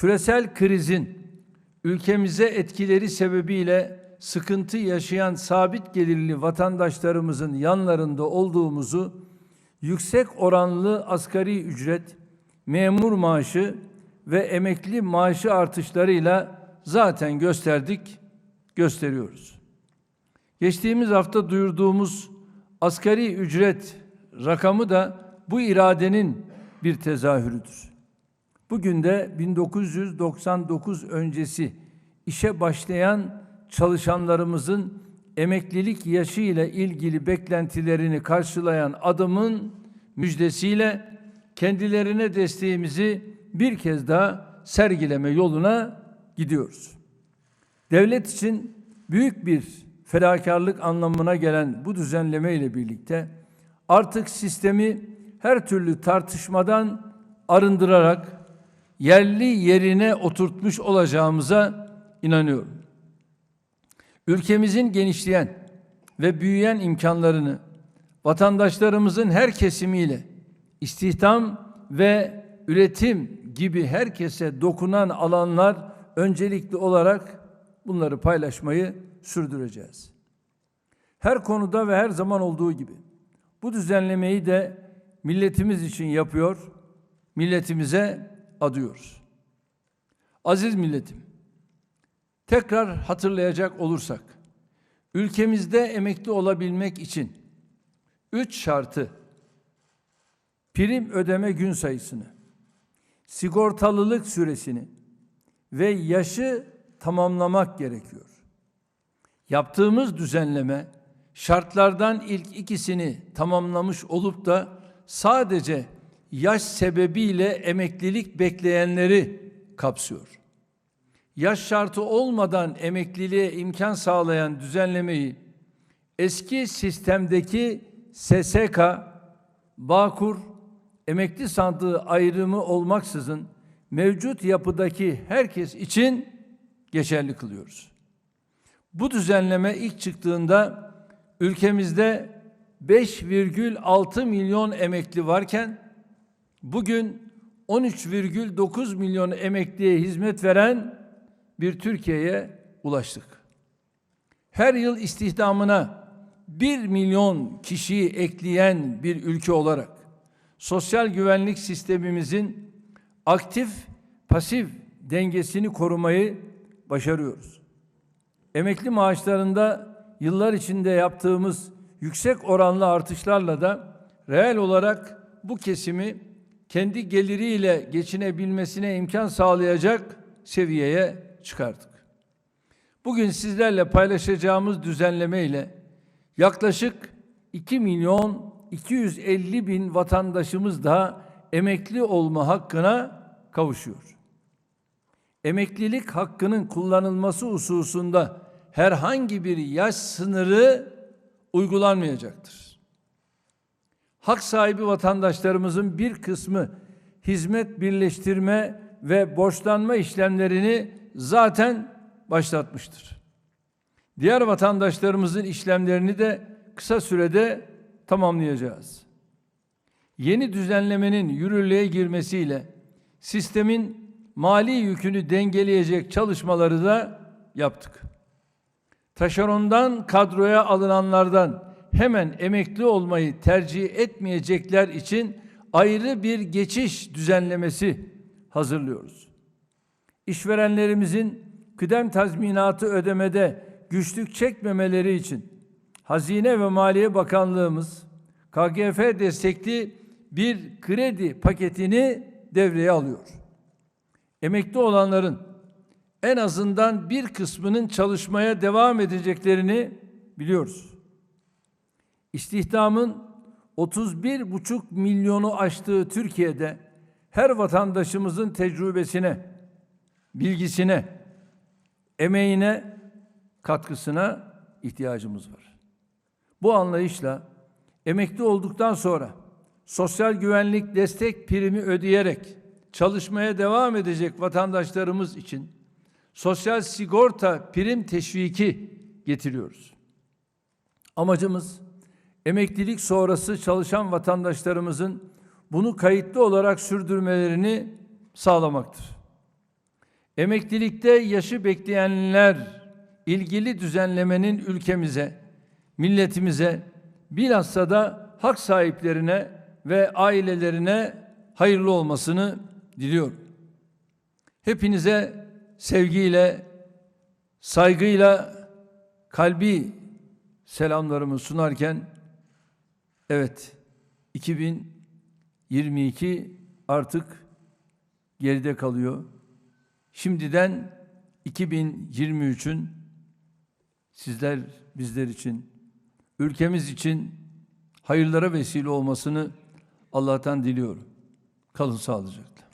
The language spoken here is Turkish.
Küresel krizin ülkemize etkileri sebebiyle sıkıntı yaşayan sabit gelirli vatandaşlarımızın yanlarında olduğumuzu yüksek oranlı asgari ücret, memur maaşı ve emekli maaşı artışlarıyla zaten gösterdik, gösteriyoruz. Geçtiğimiz hafta duyurduğumuz asgari ücret rakamı da bu iradenin bir tezahürüdür. Bugün de 1999 öncesi işe başlayan çalışanlarımızın emeklilik yaşı ile ilgili beklentilerini karşılayan adımın müjdesiyle kendilerine desteğimizi bir kez daha sergileme yoluna gidiyoruz. Devlet için büyük bir fedakarlık anlamına gelen bu düzenleme ile birlikte artık sistemi her türlü tartışmadan arındırarak yerli yerine oturtmuş olacağımıza inanıyorum. Ülkemizin genişleyen ve büyüyen imkanlarını vatandaşlarımızın her kesimiyle istihdam ve üretim gibi herkese dokunan alanlar öncelikli olarak bunları paylaşmayı sürdüreceğiz. Her konuda ve her zaman olduğu gibi bu düzenlemeyi de milletimiz için yapıyor, milletimize adıyoruz. Aziz milletim, tekrar hatırlayacak olursak, ülkemizde emekli olabilmek için üç şartı, prim ödeme gün sayısını, sigortalılık süresini ve yaşı tamamlamak gerekiyor. Yaptığımız düzenleme şartlardan ilk ikisini tamamlamış olup da sadece yaş sebebiyle emeklilik bekleyenleri kapsıyor. Yaş şartı olmadan emekliliğe imkan sağlayan düzenlemeyi eski sistemdeki SSK, Bağkur, emekli sandığı ayrımı olmaksızın mevcut yapıdaki herkes için geçerli kılıyoruz. Bu düzenleme ilk çıktığında ülkemizde 5,6 milyon emekli varken bugün 13,9 milyon emekliye hizmet veren bir Türkiye'ye ulaştık. Her yıl istihdamına 1 milyon kişiyi ekleyen bir ülke olarak sosyal güvenlik sistemimizin aktif pasif dengesini korumayı başarıyoruz. Emekli maaşlarında yıllar içinde yaptığımız yüksek oranlı artışlarla da reel olarak bu kesimi kendi geliriyle geçinebilmesine imkan sağlayacak seviyeye çıkardık. Bugün sizlerle paylaşacağımız düzenleme ile yaklaşık 2 milyon 250 bin vatandaşımız da emekli olma hakkına kavuşuyor. Emeklilik hakkının kullanılması hususunda herhangi bir yaş sınırı uygulanmayacaktır. Hak sahibi vatandaşlarımızın bir kısmı hizmet birleştirme ve borçlanma işlemlerini zaten başlatmıştır. Diğer vatandaşlarımızın işlemlerini de kısa sürede tamamlayacağız. Yeni düzenlemenin yürürlüğe girmesiyle sistemin mali yükünü dengeleyecek çalışmaları da yaptık. Taşerondan kadroya alınanlardan hemen emekli olmayı tercih etmeyecekler için ayrı bir geçiş düzenlemesi hazırlıyoruz. İşverenlerimizin kıdem tazminatı ödemede güçlük çekmemeleri için Hazine ve Maliye Bakanlığımız KGF destekli bir kredi paketini devreye alıyor. Emekli olanların en azından bir kısmının çalışmaya devam edeceklerini biliyoruz. İstihdamın 31,5 milyonu aştığı Türkiye'de her vatandaşımızın tecrübesine, bilgisine, emeğine, katkısına ihtiyacımız var. Bu anlayışla emekli olduktan sonra sosyal güvenlik destek primi ödeyerek çalışmaya devam edecek vatandaşlarımız için sosyal sigorta prim teşviki getiriyoruz. Amacımız emeklilik sonrası çalışan vatandaşlarımızın bunu kayıtlı olarak sürdürmelerini sağlamaktır. Emeklilikte yaşı bekleyenler ilgili düzenlemenin ülkemize, milletimize, bilhassa da hak sahiplerine ve ailelerine hayırlı olmasını diliyorum. Hepinize sevgiyle, saygıyla, kalbi selamlarımı sunarken evet 2022 artık geride kalıyor. Şimdiden 2023'ün sizler bizler için ülkemiz için hayırlara vesile olmasını Allah'tan diliyorum. Kalın sağlıcakla.